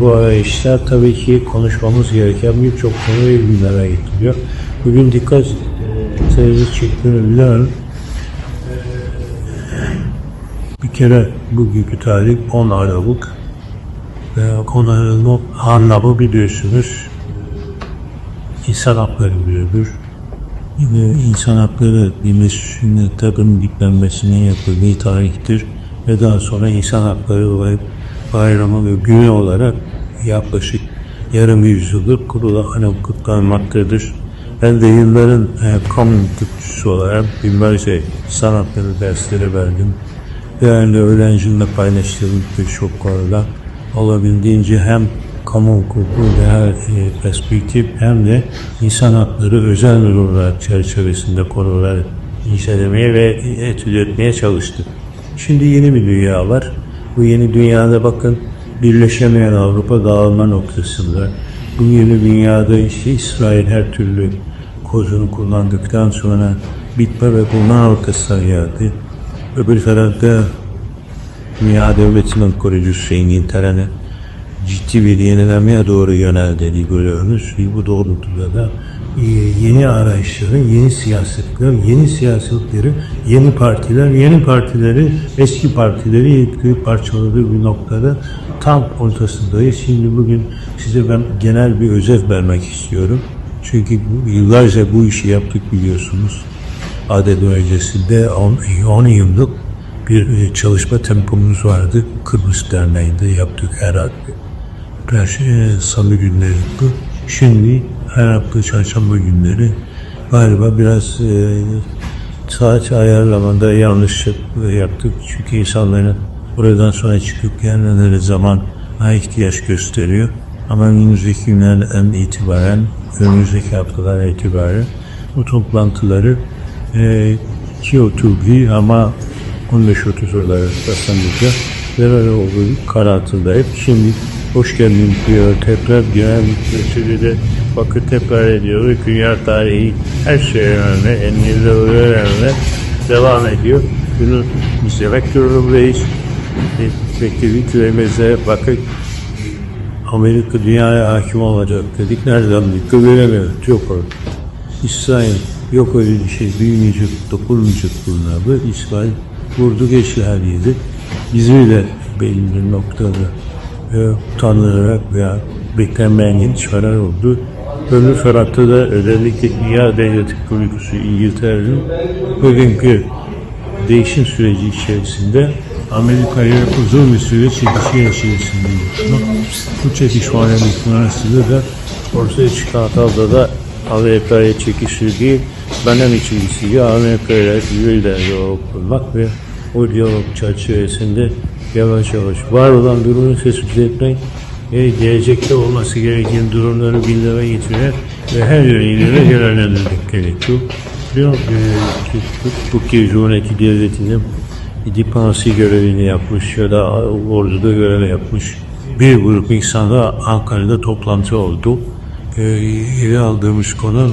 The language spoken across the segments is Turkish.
bu arayışta tabii ki konuşmamız gereken birçok konu ve gündeme getiriyor. Bugün dikkat sayınız çektiğini biliyorum. Bir kere bugünkü tarih 10 Aralık ve 10 Aralık anlamı biliyorsunuz insan hakları günüdür. Ve insan hakları bir sünnetlerin diklenmesinin yapıldığı tarihtir ve daha sonra insan hakları ve bayramı ve günü olarak yaklaşık yarım yüzyıldır kurulan kutlanmaktadır. Ben de yılların e, kamu hukukçusu olarak binlerce sanatları dersleri verdim. Değerli öğrencimle paylaştığım birçok konuda olabildiğince hem kamu hukuku ve her e, perspektif hem de insan hakları özel durumlar çerçevesinde konular incelemeye ve etüt etmeye çalıştık. Şimdi yeni bir dünya var. Bu yeni dünyada bakın birleşemeyen Avrupa dağılma noktasında. Bu yeni dünyada işte İsrail her türlü kozunu kullandıktan sonra bitme ve bulma noktasına geldi. Öbür tarafta dünya devletinin koruyucusu İngiltere'nin ciddi bir yenilenmeye doğru yöneldiğini görüyoruz. Bu doğrultuda da yeni arayışların, yeni siyasetler, yeni siyasetleri, yeni partiler, yeni partileri, eski partileri yıktığı, parçaladığı bir noktada tam ortasındayız. Şimdi bugün size ben genel bir özet vermek istiyorum. Çünkü yıllarca bu işi yaptık biliyorsunuz. Adet öncesinde 10 yıllık bir e, çalışma tempomuz vardı. Kıbrıs Derneği'nde yaptık her Perşembe, salı günleri bu. Şimdi her hafta çarşamba günleri galiba biraz e, saat ayarlamada yanlış yaptık. Çünkü insanların buradan sonra çıkıp gelmeleri zaman ihtiyaç gösteriyor. Ama önümüzdeki günlerden itibaren, önümüzdeki haftalar itibaren bu toplantıları e, 2.30 ama 15.30'lara rastlanacak. Neler olduğu karartındayım. Şimdi hoş geldin diyor. Tekrar genel müdürlüğü bakın tekrar ediyor. Dünya tarihi her şeye rağmen, en yılları rağmen devam ediyor. Bunu izlemek durumundayız. Bekledik süremize bakın Amerika dünyaya hakim olacak dedik. Nereden bildik? Göremiyoruz. Yok orada. İsrail yok öyle bir şey büyümeyecek, dokunmayacak bunlar. İsrail vurdu geçti her yeri. Bizi de belli bir noktada e, utandırarak veya beklenmeyen gelişmeler oldu. Öbür tarafta da özellikle dünya devleti kurucusu İngiltere'nin bugünkü değişim süreci içerisinde Amerika'ya uzun bir süre çekişme içerisinde yaşıyor. Bu çekişmenin sonrasında da ortaya çıkan tabloda Amerika'ya çekişir değil, benim içindeki Amerika'yla yüzeyden diyalog kurmak ve o diyalog çerçevesinde yavaş yavaş var olan durumu tespit etmek ve gelecekte olması gereken durumları gündeme getirmek ve her yönüyle de yönlendirmek gerekiyor. Biliyor e, Türkiye Cumhuriyeti Devleti'nin diplomasi görevini yapmış ya da orduda görev yapmış bir grup insanla Ankara'da toplantı oldu. Ee, ele aldığımız konu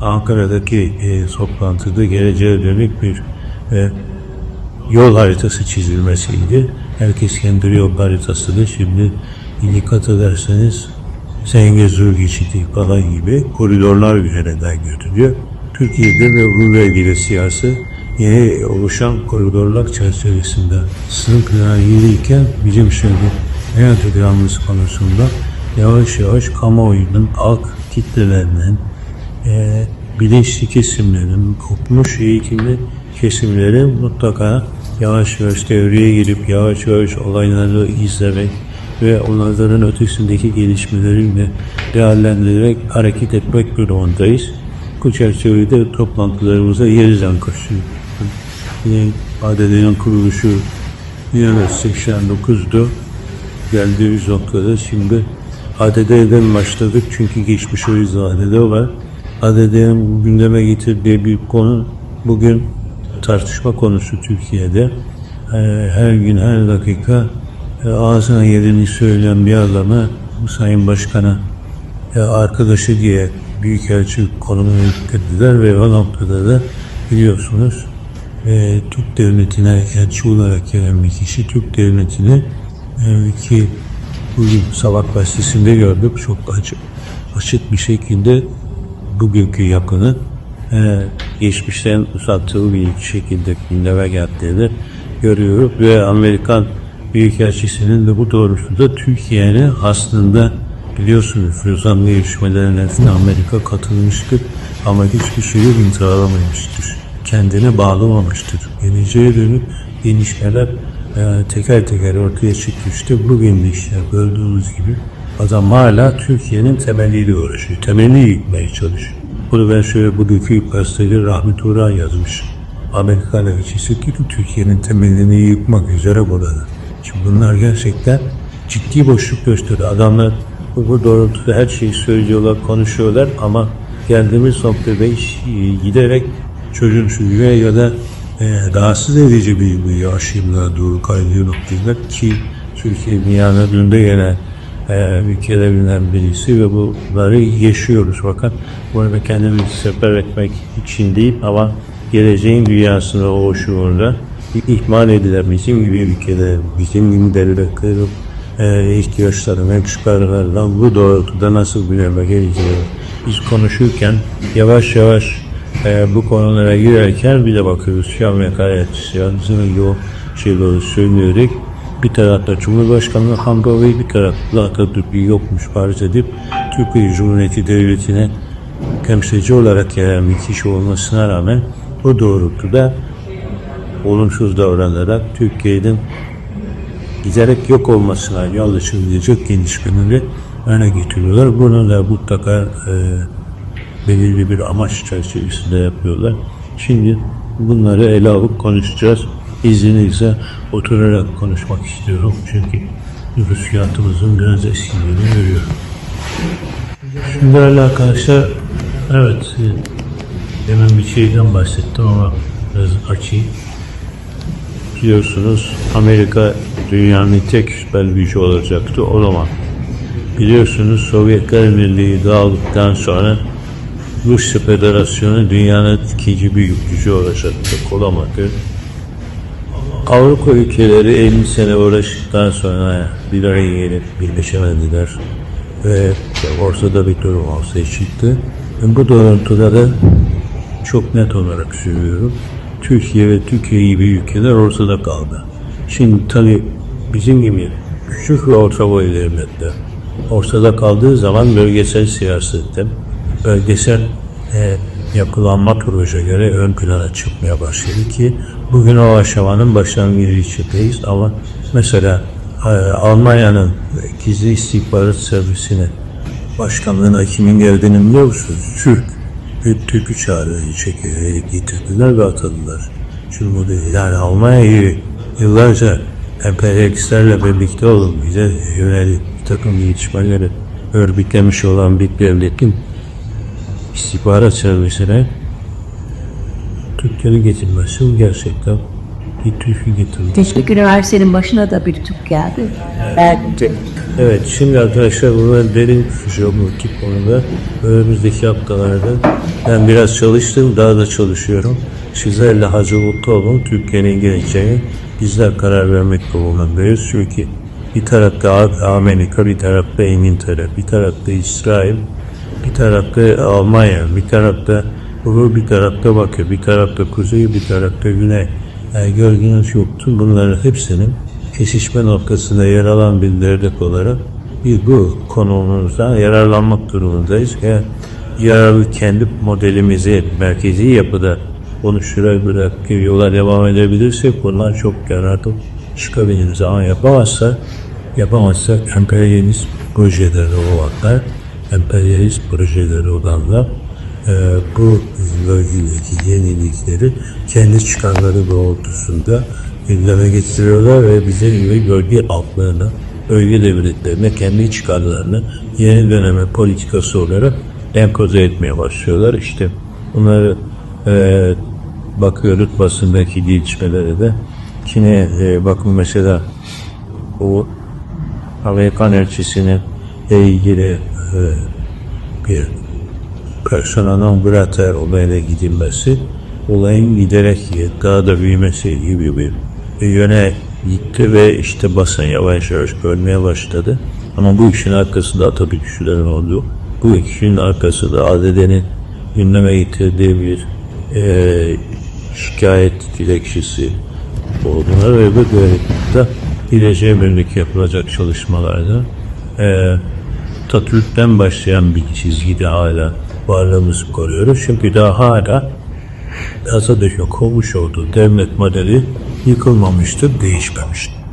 Ankara'daki e, toplantıda geleceğe dönük bir e, yol haritası çizilmesiydi. Herkes kendi yol haritasını şimdi dikkat ederseniz Zengezur geçidi falan gibi koridorlar üzerinden götürüyor. Türkiye'de ve bununla ilgili siyasi yeni oluşan koridorlar çerçevesinde sınıflar yeniyken bizim şimdi hayat planımız konusunda yavaş yavaş kamuoyunun halk kitlelerinin e, bilinçli kesimlerin, kopmuş eğitimli kesimlerin mutlaka yavaş yavaş devreye girip yavaş yavaş olayları izlemek ve onların ötesindeki gelişmeleri de değerlendirerek hareket etmek durumundayız. Bu çerçevede toplantılarımıza yeniden koşuyor. Yine ADD'nin kuruluşu 1989'du. Geldiğimiz noktada şimdi ADD'den başladık çünkü geçmiş o yüzden ADD var. ADD'nin gündeme getirdiği bir konu bugün tartışma konusu Türkiye'de. Ee, Her gün her dakika ağzına geleni söyleyen bir adamı Sayın Başkan'a e, arkadaşı diye Büyükelçi konumuna yüklediler ve o noktada da biliyorsunuz e, Türk Devleti'ne elçi olarak gelen bir kişi Türk Devleti'ne e, ki bugün Sabah gazetesinde gördüm. Çok açık, açık bir şekilde bugünkü yakını e, geçmişten uzattığı bir şekilde gündeme geldiğini görüyoruz. Ve Amerikan Büyükelçisi'nin de bu doğrultuda Türkiye'nin aslında biliyorsunuz Lozan görüşmelerine Amerika katılmıştır ama hiçbir şeyi imzalamamıştır. Kendine bağlamamıştır. Geleceğe dönük gelişmeler e, teker teker ortaya çıkmıştı. De işte gördüğünüz gibi adam hala Türkiye'nin temeliyle uğraşıyor. Temelini yıkmaya çalışıyor. Bunu ben şöyle bugünkü gazeteci Rahmet Uğran yazmış. Amerikan elçisi ki Türkiye'nin temelini yıkmak üzere burada. Şimdi bunlar gerçekten ciddi boşluk gösteriyor. Adamlar bu, bu doğrultuda her şeyi söylüyorlar, konuşuyorlar ama geldiğimiz noktada iş e, giderek çocuğun çocuğa ya da e, rahatsız edici bir, bir yaşamına doğru kaydığı noktada ki Türkiye dünyanın önünde gelen e, ülkelerinden birisi ve bunları yaşıyoruz. Fakat bu arada kendimizi sefer etmek için değil ama geleceğin dünyasında o şuurda ihmal edilen bizim gibi ülkeler, bizim gibi devletlerin e, ihtiyaçları ve çıkarlardan bu doğrultuda nasıl bir geleceği biz konuşurken yavaş yavaş e, bu konulara girerken bir de bakıyoruz Şam ve Kayyatçı'nın o şeyleri söyleyerek bir tarafta Cumhurbaşkanı Hamdi Bey bir tarafta Atatürk'ü yokmuş farz edip Türkiye Cumhuriyeti Devleti'ne temsilci olarak gelen bir kişi olmasına rağmen o doğrultuda olumsuz davranarak Türkiye'nin giderek yok olmasına yol açılacak gelişmeleri öne getiriyorlar. Bunu da mutlaka e, belirli bir amaç çerçevesinde yapıyorlar. Şimdi bunları ele alıp konuşacağız. İzninizle oturarak konuşmak istiyorum. Çünkü nüfusiyatımızın biraz eskilerini görüyorum. Şimdi arkadaşlar, evet, e, demin bir şeyden bahsettim ama biraz açayım. Biliyorsunuz Amerika dünyanın tek süper gücü olacaktı o zaman. Biliyorsunuz Sovyetler Birliği dağıldıktan sonra Rusya Federasyonu dünyanın ikinci büyük gücü olacaktı. Olamadı. Avrupa ülkeleri 50 sene uğraştıktan sonra bir araya gelip birleşemediler. Ve ortada bir durum ortaya çıktı. Bu doğrultuda da çok net olarak söylüyorum. Türkiye ve Türkiye gibi ülkeler ortada kaldı. Şimdi tabii bizim gibi küçük ve orta boylu devletler ortada kaldığı zaman bölgesel siyasette bölgesel e, yapılanma projeleri ön plana çıkmaya başladı ki bugün o aşamanın başlangıcındayız ama mesela e, Almanya'nın gizli istihbarat servisine başkanlığına kimin geldiğini biliyor musunuz? Türk. Hep Türk'ü çağırıyor, çekiyor, getirdiler ve bu değil. Yani Almanya'yı yıllarca emperyalistlerle birlikte olup bize yönelik bir takım gelişmeleri örgütlemiş olan bir devletin istihbarat servisine Türkleri getirmesi gerçekten bir Türk'ü getirdi. Teşvik Üniversitesi'nin başına da bir Türk geldi. Bence. Evet şimdi arkadaşlar bunlar derin düşüyor bu tip konuda. Önümüzdeki haftalarda ben biraz çalıştım daha da çalışıyorum. Sizlerle hazırlıklı olun. Türkiye'nin geleceğini bizler karar vermek durumundayız. Çünkü bir tarafta Amerika, bir tarafta İngiltere, bir tarafta İsrail, bir tarafta Almanya, bir tarafta Doğu, bir tarafta Bakü, bir tarafta Kuzey, bir tarafta Güney. Yani gölgeniz yoktu. Bunların hepsinin kesişme noktasında yer alan bir devlet olarak biz bu konumuzdan yararlanmak durumundayız. Eğer yararlı kendi modelimizi merkezi yapıda oluşturarak yola devam edebilirsek bunlar çok yararlı çıkabiliriz. Ama yapamazsak yapamazsak emperyalist projeleri olanlar emperyalist projeleri olanlar bu bölgedeki yenilikleri kendi çıkarları doğrultusunda gündeme getiriyorlar ve bize gibi bölge altlarına, bölge devletlerine kendi çıkarlarını yeni döneme politikası olarak empoze etmeye başlıyorlar. İşte bunları e, bakıyoruz basındaki gelişmelere de. Yine e, bakın mesela o Amerikan elçisinin ilgili e, bir persona non grata olayla gidilmesi olayın giderek daha da büyümesi gibi bir yöne gitti ve işte basın yavaş yavaş görmeye başladı. Ama bu işin arkasında tabii kişiler oldu. Bu işin arkasında ADD'nin gündeme getirdiği bir eee şikayet dilekçesi olduğuna ve bu doğrultuda geleceğe yönelik yapılacak çalışmalarda eee Atatürk'ten başlayan bir çizgide hala varlığımızı koruyoruz. Çünkü daha hala Atatürk'ün kovmuş olduğu devlet modeli yıkılmamıştır, değişmemiştir.